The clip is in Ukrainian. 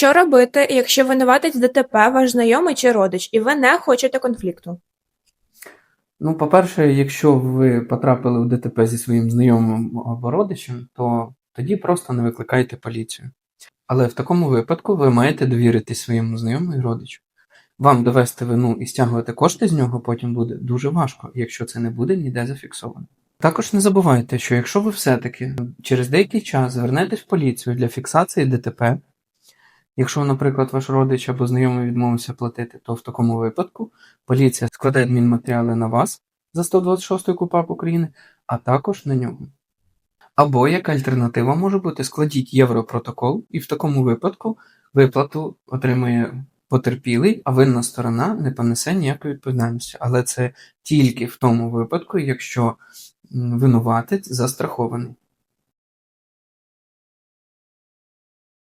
Що робити, якщо винуватець ДТП ваш знайомий чи родич, і ви не хочете конфлікту? Ну, по-перше, якщо ви потрапили в ДТП зі своїм знайомим або родичем, то тоді просто не викликайте поліцію. Але в такому випадку ви маєте довірити своєму знайомому і родичу. Вам довести вину і стягувати кошти з нього потім буде дуже важко, якщо це не буде ніде зафіксовано. Також не забувайте, що якщо ви все-таки через деякий час звернетесь в поліцію для фіксації ДТП, якщо, наприклад, ваш родич або знайомий відмовився платити, то в такому випадку поліція складе адмінматеріали на вас за 126 КУПАП України, а також на нього. Або як альтернатива може бути складіть європротокол, і в такому випадку виплату отримує потерпілий, а винна сторона не понесе ніякої відповідальності. Але це тільки в тому випадку, якщо винуватець застрахований.